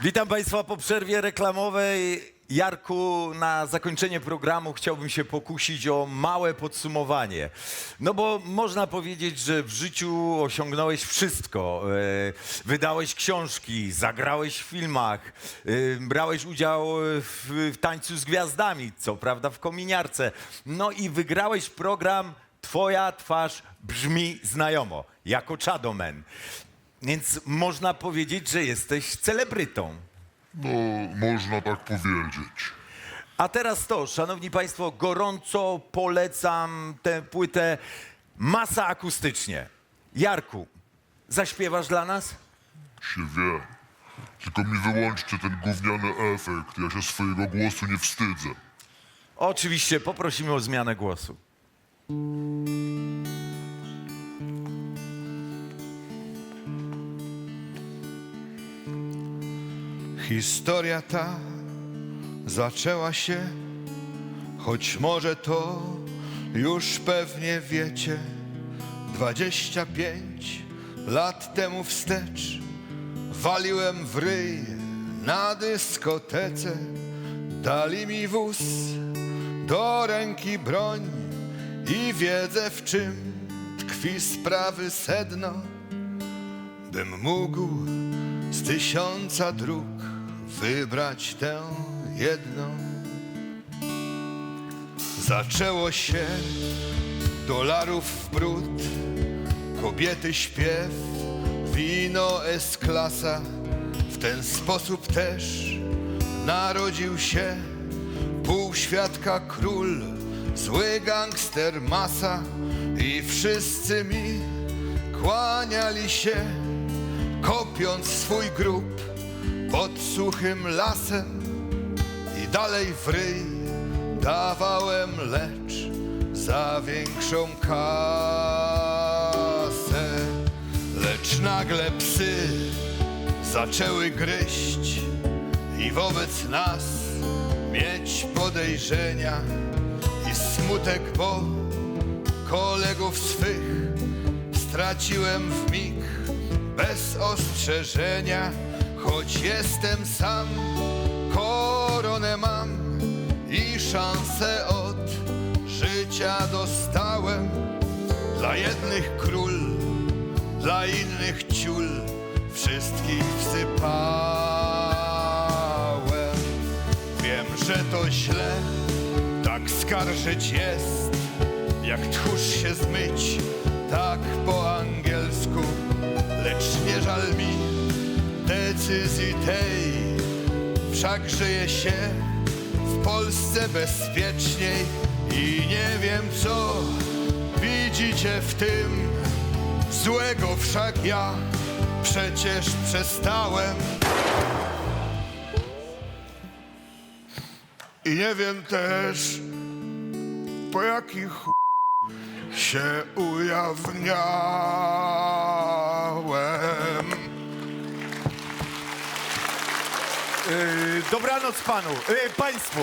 Witam Państwa po przerwie reklamowej. Jarku, na zakończenie programu chciałbym się pokusić o małe podsumowanie. No bo można powiedzieć, że w życiu osiągnąłeś wszystko. E, Wydałeś książki, zagrałeś w filmach, e, brałeś udział w, w Tańcu z Gwiazdami, co prawda w kominiarce. No i wygrałeś program Twoja twarz brzmi znajomo, jako Chadoman. Więc można powiedzieć, że jesteś celebrytą. No, można tak powiedzieć. A teraz to, szanowni państwo, gorąco polecam tę płytę Masa akustycznie. Jarku, zaśpiewasz dla nas? Się wie. Tylko mi wyłączcie ten gówniany efekt. Ja się swojego głosu nie wstydzę. Oczywiście, poprosimy o zmianę głosu. Historia ta zaczęła się, choć może to już pewnie wiecie, dwadzieścia pięć lat temu wstecz waliłem w ryj na dyskotece. Dali mi wóz, do ręki broń i wiedzę w czym tkwi sprawy sedno bym mógł z tysiąca dróg wybrać tę jedną. Zaczęło się dolarów w brud, kobiety śpiew, wino S-klasa. W ten sposób też narodził się półświadka król, zły gangster masa i wszyscy mi kłaniali się, kopiąc swój grób pod suchym lasem i dalej w ryj dawałem lecz za większą kasę. Lecz nagle psy zaczęły gryźć i wobec nas mieć podejrzenia i smutek, bo kolegów swych straciłem w mig bez ostrzeżenia, choć jestem sam, koronę mam i szansę od życia dostałem. Dla jednych król, dla innych ciul, wszystkich wsypałem. Wiem, że to źle, tak skarżyć jest, jak tchórz się zmyć, tak po decyzji tej. Wszak żyje się w Polsce bezpieczniej i nie wiem co widzicie w tym złego, wszak ja przecież przestałem. I nie wiem też po jakich ch... się ujawniałem. Dobranoc panu, yy, państwu.